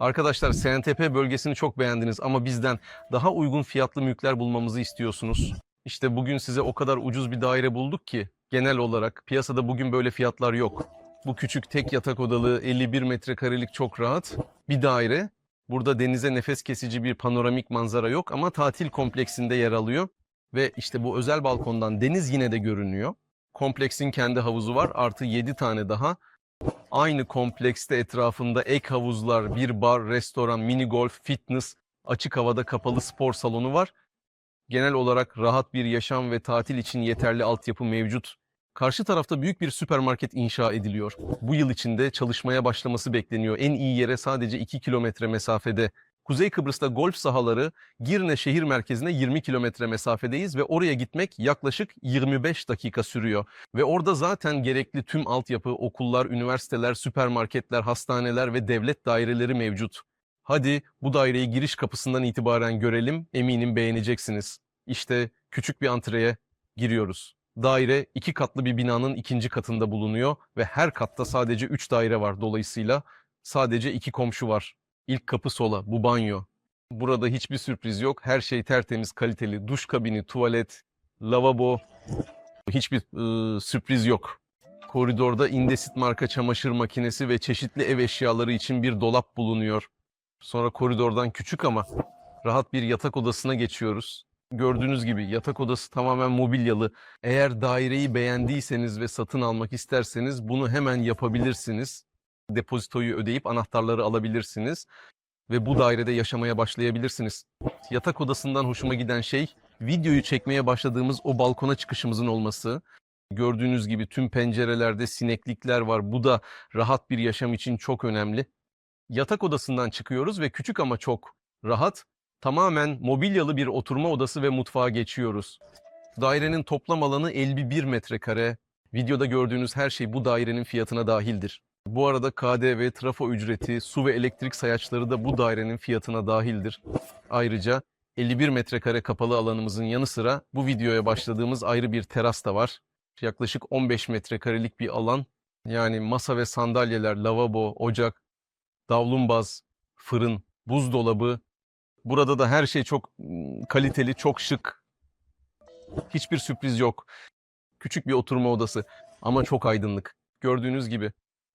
Arkadaşlar SNTP bölgesini çok beğendiniz ama bizden daha uygun fiyatlı mülkler bulmamızı istiyorsunuz. İşte bugün size o kadar ucuz bir daire bulduk ki genel olarak piyasada bugün böyle fiyatlar yok. Bu küçük tek yatak odalı 51 metrekarelik çok rahat bir daire. Burada denize nefes kesici bir panoramik manzara yok ama tatil kompleksinde yer alıyor. Ve işte bu özel balkondan deniz yine de görünüyor. Kompleksin kendi havuzu var artı 7 tane daha. Aynı komplekste etrafında ek havuzlar, bir bar, restoran, mini golf, fitness, açık havada kapalı spor salonu var. Genel olarak rahat bir yaşam ve tatil için yeterli altyapı mevcut. Karşı tarafta büyük bir süpermarket inşa ediliyor. Bu yıl içinde çalışmaya başlaması bekleniyor. En iyi yere sadece 2 kilometre mesafede. Kuzey Kıbrıs'ta golf sahaları Girne şehir merkezine 20 kilometre mesafedeyiz ve oraya gitmek yaklaşık 25 dakika sürüyor. Ve orada zaten gerekli tüm altyapı, okullar, üniversiteler, süpermarketler, hastaneler ve devlet daireleri mevcut. Hadi bu daireyi giriş kapısından itibaren görelim, eminim beğeneceksiniz. İşte küçük bir antreye giriyoruz. Daire iki katlı bir binanın ikinci katında bulunuyor ve her katta sadece üç daire var. Dolayısıyla sadece iki komşu var. İlk kapı sola, bu banyo. Burada hiçbir sürpriz yok. Her şey tertemiz, kaliteli. Duş kabini, tuvalet, lavabo. Hiçbir ıı, sürpriz yok. Koridorda Indesit marka çamaşır makinesi ve çeşitli ev eşyaları için bir dolap bulunuyor. Sonra koridordan küçük ama rahat bir yatak odasına geçiyoruz. Gördüğünüz gibi yatak odası tamamen mobilyalı. Eğer daireyi beğendiyseniz ve satın almak isterseniz bunu hemen yapabilirsiniz. Depozitoyu ödeyip anahtarları alabilirsiniz ve bu dairede yaşamaya başlayabilirsiniz. Yatak odasından hoşuma giden şey videoyu çekmeye başladığımız o balkona çıkışımızın olması. Gördüğünüz gibi tüm pencerelerde sineklikler var. Bu da rahat bir yaşam için çok önemli. Yatak odasından çıkıyoruz ve küçük ama çok rahat, tamamen mobilyalı bir oturma odası ve mutfağa geçiyoruz. Dairenin toplam alanı 51 metrekare. Videoda gördüğünüz her şey bu dairenin fiyatına dahildir. Bu arada KDV, trafo ücreti, su ve elektrik sayaçları da bu dairenin fiyatına dahildir. Ayrıca 51 metrekare kapalı alanımızın yanı sıra bu videoya başladığımız ayrı bir teras da var. Yaklaşık 15 metrekarelik bir alan. Yani masa ve sandalyeler, lavabo, ocak, davlumbaz, fırın, buzdolabı. Burada da her şey çok mm, kaliteli, çok şık. Hiçbir sürpriz yok. Küçük bir oturma odası ama çok aydınlık. Gördüğünüz gibi.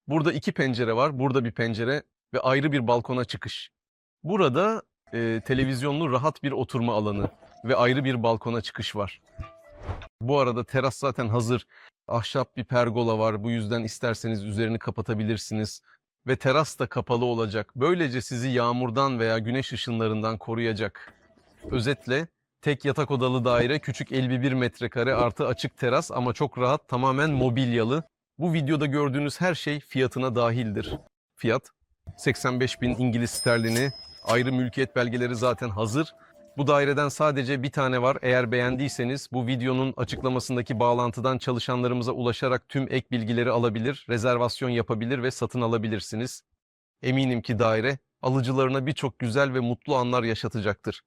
Burada iki pencere var, burada bir pencere ve ayrı bir balkona çıkış. Burada e, televizyonlu rahat bir oturma alanı ve ayrı bir balkona çıkış var. Bu arada teras zaten hazır. Ahşap bir pergola var. Bu yüzden isterseniz üzerini kapatabilirsiniz ve teras da kapalı olacak. Böylece sizi yağmurdan veya güneş ışınlarından koruyacak. Özetle tek yatak odalı daire, küçük 51 metrekare artı açık teras ama çok rahat, tamamen mobilyalı. Bu videoda gördüğünüz her şey fiyatına dahildir. Fiyat 85 bin İngiliz sterlini, ayrı mülkiyet belgeleri zaten hazır. Bu daireden sadece bir tane var. Eğer beğendiyseniz bu videonun açıklamasındaki bağlantıdan çalışanlarımıza ulaşarak tüm ek bilgileri alabilir, rezervasyon yapabilir ve satın alabilirsiniz. Eminim ki daire alıcılarına birçok güzel ve mutlu anlar yaşatacaktır.